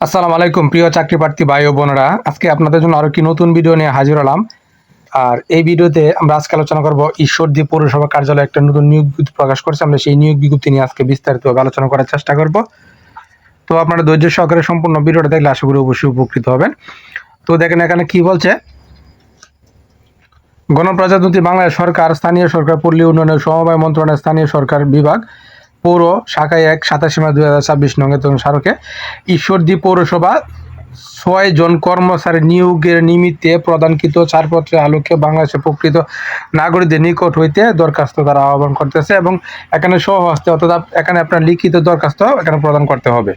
আসসালামু আলাইকুম, প্রিয় চাকরি প্রার্থী ভাই ও বোনেরা। আজকে আপনাদের জন্য আরও কি নতুন ভিডিও নিয়ে হাজির হলাম। আর এই ভিডিওতে আমরা আজকে আলোচনা করব ঈশ্বরদী পৌরসভা কার্যালয়ে একটা নতুন নিয়োগ বিজ্ঞপ্তি প্রকাশ করেছে। আমরা সেই নিয়োগ বিজ্ঞপ্তি নিয়ে আজকে বিস্তারিতভাবে আলোচনা করার চেষ্টা করব। তো আপনারা ধৈর্য সহকারে সম্পূর্ণ ভিডিওটা দেখলে আশা করি অবশ্যই উপকৃত হবেন। তো দেখেন এখানে কি বলছে? গণপ্রজাতন্ত্রী বাংলাদেশ সরকার, স্থানীয় সরকার, পল্লী উন্নয়নের সমবায় মন্ত্রণালয়ের স্থানীয় সরকার বিভাগ। পৌর শাখায় এক, সাতাশে মে দুই হাজার ছাব্বিশ নঙ্গে তখন স্মারকে ঈশ্বরদী পৌরসভা ছয় জন কর্মচারী নিয়োগের নিমিত্তে প্রদানকৃত ছাড়পত্রের আলোকে বাংলাদেশের প্রকৃত নাগরিকদের নিকট হইতে দরখাস্ত তারা আহ্বান করতেছে এবং এখানে সহস্তে অর্থাৎ এখানে আপনার লিখিত দরখাস্ত এখানে প্রদান করতে হবে।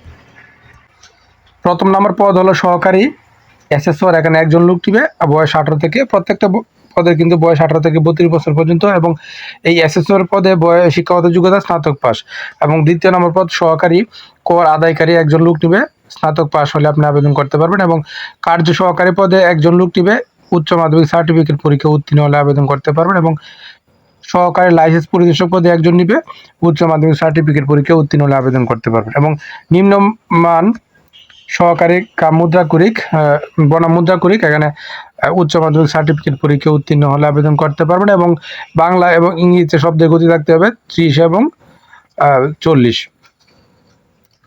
প্রথম নম্বর পদ হলো সহকারী এসএসওর, এখানে একজন লোক টিবে বয়স আঠারো থেকে প্রত্যেকটা পদের কিন্তু বয়স আঠারো থেকে বত্রিশ বছর পর্যন্ত এবং এই এসএসওর পদে বয়স শিক্ষাগত যোগ্যতা স্নাতক পাস এবং দ্বিতীয় নম্বর পদ সহকারী কর আদায়কারী একজন লোক নিবে। স্নাতক পাস হলে আপনি আবেদন করতে পারবেন এবং কার্য সহকারী পদে একজন লোক নিবে। উচ্চ মাধ্যমিক সার্টিফিকেট পরীক্ষা উত্তীর্ণ হলে আবেদন করতে পারবেন এবং সহকারী লাইসেন্স পরিদর্শক পদে একজন নিবে। উচ্চ মাধ্যমিক সার্টিফিকেট পরীক্ষা উত্তীর্ণ হলে আবেদন করতে পারবেন এবং নিম্নমান সহকারী কাম মুদ্রা করিক বনাম মুদ্রা করিক, এখানে উচ্চ মাধ্যমিক সার্টিফিকেট পরীক্ষা উত্তীর্ণ হলে আবেদন করতে পারবেন এবং বাংলা এবং ইংরেজিতে শব্দের গতি থাকতে হবে, ত্রিশ এবং চল্লিশ।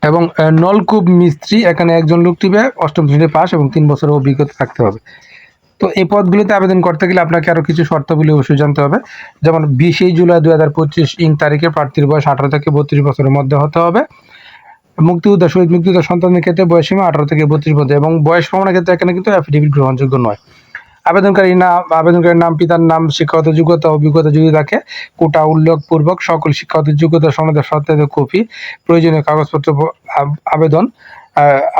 এবং নলকূপ মিস্ত্রি, এখানে একজন লোক টিবে অষ্টম শ্রেণি পাস এবং তিন বছরের অভিজ্ঞতা থাকতে হবে। তো এই পদগুলিতে আবেদন করতে গেলে আপনাকে আরও কিছু শর্তাবলী অবশ্যই জানতে হবে। যেমন বিশে জুলাই দু হাজার পঁচিশ ইং তারিখে প্রার্থীর বয়স আঠারো থেকে বত্রিশ বছরের মধ্যে হতে হবে। মুক্তিযোদ্ধা, শহীদ মুক্তিযোদ্ধা সন্তানের ক্ষেত্রে বয়স সীমা আঠারো থেকে বত্রিশ মধ্যে এবং বয়স প্রমাণের ক্ষেত্রে এখানে কিন্তু অ্যাফিডেভিট গ্রহণযোগ্য নয়। আবেদনকারী নাম, আবেদনকারীর নাম, পিতার নাম, শিক্ষাগত যোগ্যতা, অভিজ্ঞতা যদি থাকে, কোটা উল্লেখপূর্বক সকল শিক্ষাগত যোগ্যতা সনদের সত্যায়িত কপি, প্রয়োজনীয় কাগজপত্র আবেদন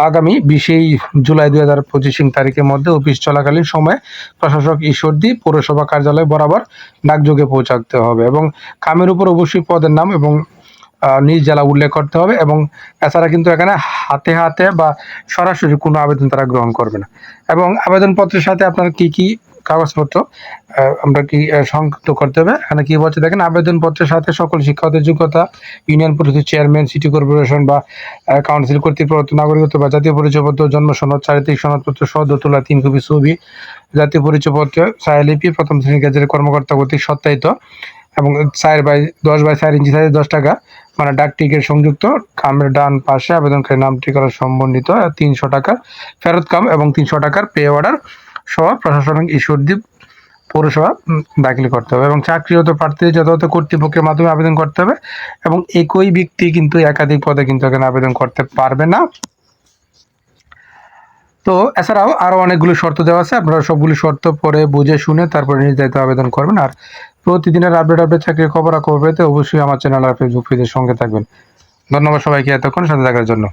আগামী বিশেই জুলাই দুই হাজার পঁচিশ তারিখের মধ্যে অফিস চলাকালীন সময়ে প্রশাসক ঈশ্বরদী পৌরসভা কার্যালয় বরাবর ডাকযোগে পৌঁছাতে হবে এবং কামের উপর অবশ্যই পদের নাম এবং নিজ জেলা উল্লেখ করতে হবে এবং এছাড়া কিন্তু এখানে হাতে হাতে বা সরাসরি কোনো আবেদন তারা গ্রহণ করবে না। এবং আবেদনপত্রের সাথে আপনার কি কি কাগজপত্র আমরা কি সংযুক্ত করতে হবে? এখানে কি বলছে? দেখেন, আবেদনপত্রের সাথে সকল শিক্ষকদের যোগ্যতা, ইউনিয়ন পরিষদের চেয়ারম্যান, সিটি কর্পোরেশন বা কাউন্সিল প্রদত্ত নাগরিকত্ব বা জাতীয় পরিচয়পত্র, জন্ম সনদ, চারিত্রিক সনদপত্র সদ্য তোলা তিন কপি ছবি, জাতীয় পরিচয়পত্র, ছায়ালিপি, প্রথম শ্রেণি গেজের কর্মকর্তা কর্তৃক সত্যায়িত। এবং চার বাই দশ বাই চার ইঞ্চি সাইজে দশ টাকা। মানে ডাক টিকিট সংযুক্ত, কামের ডান পাশে আবেদনকারী নাম ঠিকানা সম্বন্ধিত, তিনশো টাকার ফেরত কাম এবং তিনশো টাকার পে অর্ডার সহ প্রশাসনিক ঈশ্বরদ্বীপ পৌরসভা দাখিল করতে হবে এবং চাকরিরত প্রার্থীদের যথাযথ কর্তৃপক্ষের মাধ্যমে আবেদন করতে হবে এবং একই ব্যক্তি কিন্তু একাধিক পদে কিন্তু এখানে আবেদন করতে পারবে না। তো এছাড়াও আরও অনেকগুলো শর্ত দেওয়া আছে, আপনারা সবগুলো শর্ত পরে বুঝে শুনে তারপরে নির্ধারিত আবেদন করবেন। আর প্রতিদিনের আপডেট আপডেট চাকরির খবর পেতে অবশ্যই আমার চ্যানেল আর ফেসবুক পেজের সঙ্গে থাকবেন। ধন্যবাদ সবাইকে এতক্ষণ সাথে থাকার জন্য।